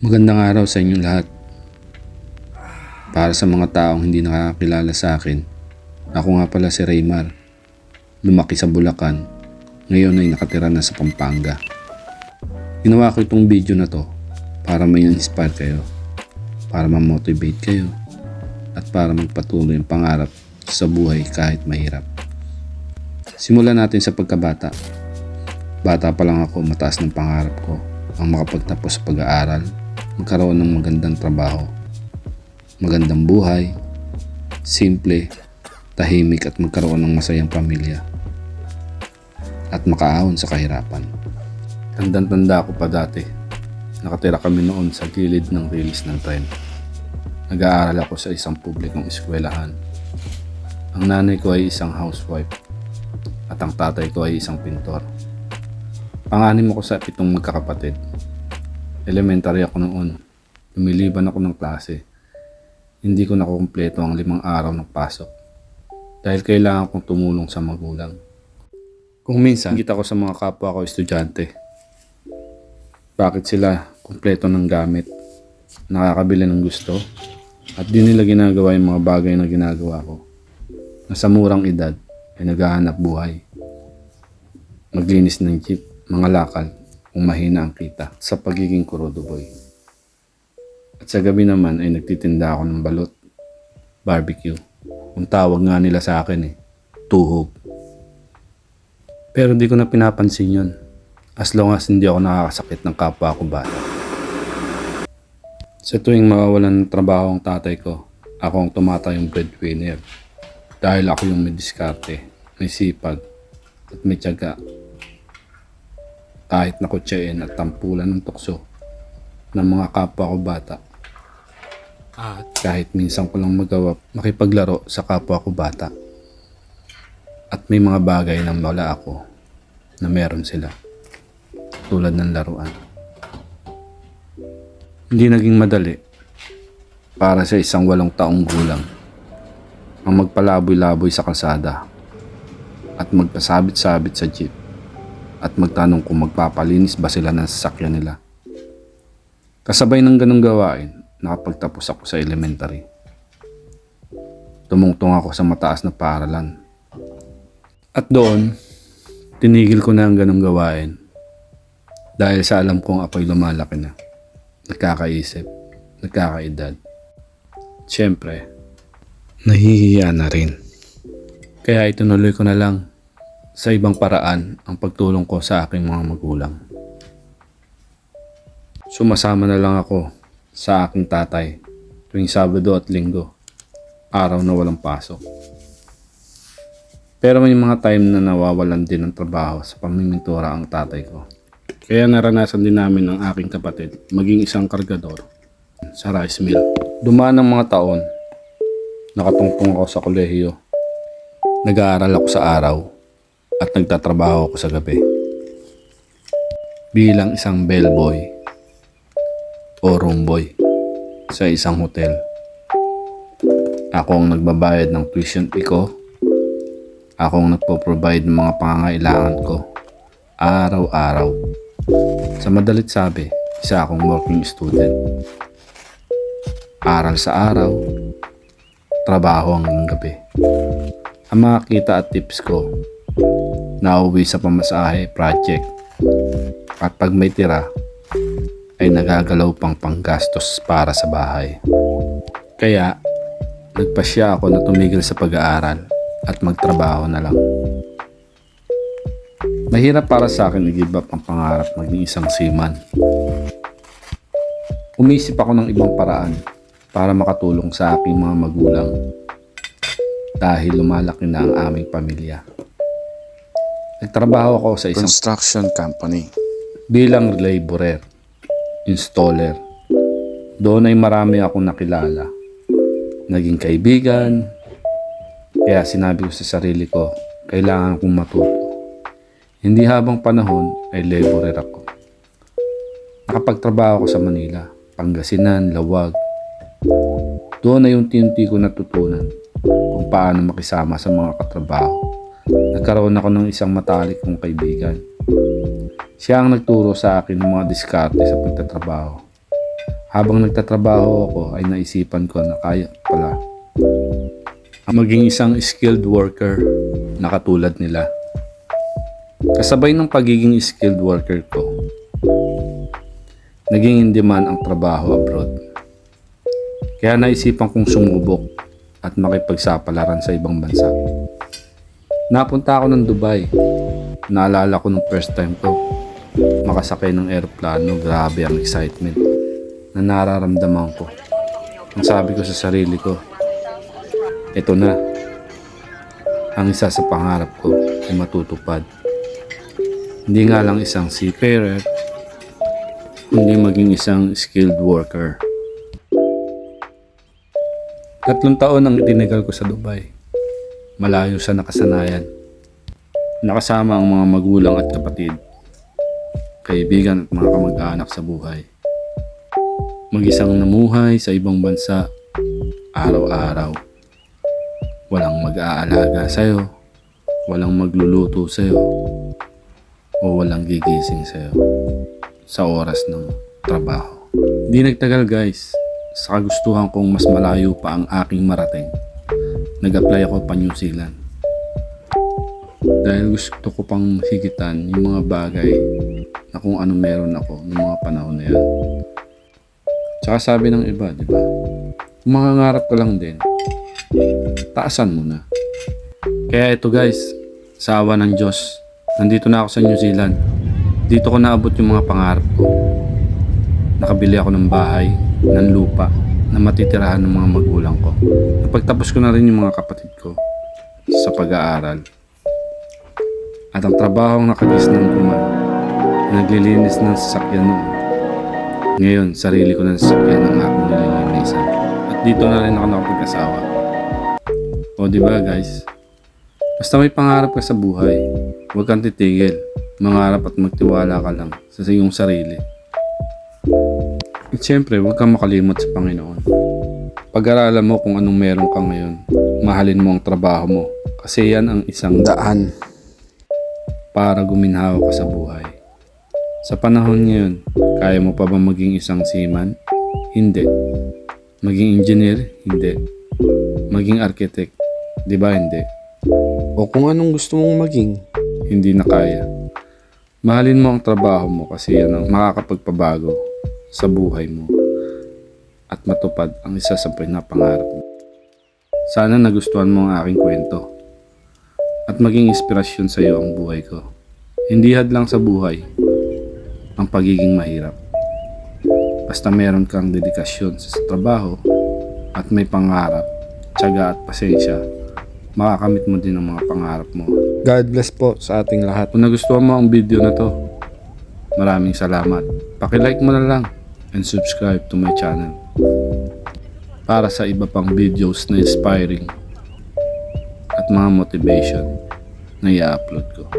Magandang araw sa inyong lahat. Para sa mga taong hindi nakakilala sa akin, ako nga pala si Raymar. Lumaki sa Bulacan, ngayon ay nakatira na sa Pampanga. Ginawa ko itong video na to para may inspire kayo, para ma-motivate kayo, at para magpatuloy ang pangarap sa buhay kahit mahirap. Simulan natin sa pagkabata. Bata pa lang ako, mataas ng pangarap ko ang makapagtapos sa pag-aaral, magkaroon ng magandang trabaho, magandang buhay, simple, tahimik at magkaroon ng masayang pamilya at makaahon sa kahirapan. Tandang-tanda ako pa dati. Nakatira kami noon sa gilid ng release ng tren. Nag-aaral ako sa isang publikong eskwelahan. Ang nanay ko ay isang housewife at ang tatay ko ay isang pintor. Panganim ako sa pitong magkakapatid. Elementary ako noon. Lumiliban ako ng klase. Hindi ko nakukumpleto ang limang araw ng pasok. Dahil kailangan kong tumulong sa magulang. Kung minsan, kita ko sa mga kapwa ko estudyante. Bakit sila kumpleto ng gamit, nakakabili ng gusto, at di nila ginagawa yung mga bagay na ginagawa ko. Na sa murang edad ay naghahanap buhay. Maglinis ng jeep, mga lakal, kung mahina ang kita sa pagiging kurodo boy. At sa gabi naman ay nagtitinda ako ng balot, barbecue. Ang tawag nga nila sa akin eh, tuhog. Pero di ko na pinapansin yun. As long as hindi ako nakakasakit ng kapwa ko bata. Sa tuwing mawawalan ng trabaho ang tatay ko, ako ang tumatayong breadwinner. Dahil ako yung may diskarte, may sipag, at may tiyaga. Kahit nakutsain at tampulan ng tukso ng mga kapwa ko bata. At kahit minsan ko lang magawa makipaglaro sa kapwa ko bata. At may mga bagay na wala ako na meron sila. Tulad ng laruan. Hindi naging madali para sa isang walong taong gulang ang magpalaboy-laboy sa kalsada at magpasabit-sabit sa jeep at magtanong kung magpapalinis ba sila ng sasakyan nila. Kasabay ng ganong gawain, nakapagtapos ako sa elementary. Tumungtong ako sa mataas na paaralan. At doon, tinigil ko na ang ganong gawain dahil sa alam kong ako'y lumalaki na. Nagkakaisip, nagkakaedad. Siyempre, nahihiya na rin. Kaya itinuloy ko na lang sa ibang paraan ang pagtulong ko sa aking mga magulang. Sumasama na lang ako sa aking tatay tuwing Sabado at Linggo, araw na walang pasok. Pero may mga time na nawawalan din ng trabaho sa pamimintura ang tatay ko. Kaya naranasan din namin ng aking kapatid maging isang kargador sa rice mill. Dumaan ng mga taon, nakatungtong ako sa kolehiyo. Nag-aaral ako sa araw at nagtatrabaho ako sa gabi. Bilang isang bellboy o room boy sa isang hotel. Ako ang nagbabayad ng tuition fee ko. Ako ang nagpo-provide ng mga pangangailangan ko araw-araw. Sa madalit sabi, isa akong working student. Aral sa araw, trabaho hanggang gabi. Ang mga kita at tips ko, nauwi sa pamasahe project. At pag may tira, ay nagagalaw pang panggastos para sa bahay. Kaya, nagpasya ako na tumigil sa pag-aaral at magtrabaho na lang. Mahirap para sa akin i-give up ang pangarap maging isang seaman. Umisip ako ng ibang paraan para makatulong sa aking mga magulang dahil lumalaki na ang aming pamilya. Nagtrabaho ako sa isang construction company. bilang laborer, installer. Doon ay marami akong nakilala. Naging kaibigan. Kaya sinabi ko sa sarili ko, kailangan kong matuto. Hindi habang panahon ay laborer ako. Nakapagtrabaho ako sa Manila, Pangasinan, Lawag. Doon ay unti-unti ko natutunan kung paano makisama sa mga katrabaho. Nagkaroon ako ng isang matalik kong kaibigan. Siya ang nagturo sa akin ng mga diskarte sa pagtatrabaho. Habang nagtatrabaho ako ay naisipan ko na kaya pala ang maging isang skilled worker na katulad nila. Kasabay ng pagiging skilled worker ko, naging in demand ang trabaho abroad. Kaya naisipan kong sumubok at makipagsapalaran sa ibang bansa. Napunta ako ng Dubai. Naalala ko nung first time ko. Makasakay ng eroplano, grabe ang excitement na nararamdaman ko. Ang sabi ko sa sarili ko, ito na. Ang isa sa pangarap ko ay matutupad. Hindi nga lang isang seafarer, kundi maging isang skilled worker. Tatlong taon ang itinagal ko sa Dubai. Malayo sa nakasanayan. Nakasama ang mga magulang at kapatid, kaibigan at mga kamag-anak sa buhay. Mag-isang namuhay sa ibang bansa, araw-araw. Walang mag-aalaga sa'yo, walang magluluto sa'yo, o walang gigising sa'yo sa oras ng trabaho. Di nagtagal guys, sa kagustuhan kong mas malayo pa ang aking marating. Nag-apply ako pa New Zealand. Dahil gusto ko pang higitan yung mga bagay na kung ano meron ako ng mga panahon na yan. Tsaka sabi ng iba, di ba? Kung mangangarap ka lang din, taasan mo na. Kaya ito guys, sa awa ng Diyos, nandito na ako sa New Zealand. Dito ko naabot yung mga pangarap ko. Nakabili ako ng bahay, ng lupa, na matitirahan ng mga magulang ko. Napagtapos ko na rin yung mga kapatid ko sa pag-aaral. At ang trabaho ang nakagisnan ko man, naglilinis ng sasakyan noon. Ngayon, sarili ko ng sasakyan ang aking nililinisan. At dito na rin ako nakapag-asawa. O di ba guys? Basta may pangarap ka sa buhay, huwag kang titigil. Mangarap at magtiwala ka lang sa iyong sarili. At syempre, huwag kang makalimot sa Panginoon. Pag-aralan mo kung anong meron ka ngayon. Mahalin mo ang trabaho mo. Kasi yan ang isang daan para guminhawa ka sa buhay. Sa panahon ngayon, kaya mo pa ba maging isang seaman? Hindi. Maging engineer? Hindi. Maging architect? Di ba hindi? O kung anong gusto mong maging. Hindi na kaya. Mahalin mo ang trabaho mo kasi yan ang makakapagpabago sa buhay mo at matupad ang isa sa pinapangarap mo. Sana nagustuhan mo ang aking kwento at maging inspirasyon sa iyo ang buhay ko. Hindi hadlang sa buhay ang pagiging mahirap. Basta meron kang dedikasyon sa trabaho at may pangarap, tiyaga at pasensya, makakamit mo din ang mga pangarap mo. God bless po sa ating lahat. Kung nagustuhan mo ang video na to, maraming salamat. Pakilike mo na lang and subscribe to my channel para sa iba pang videos na inspiring at mga motivation na i-upload ko.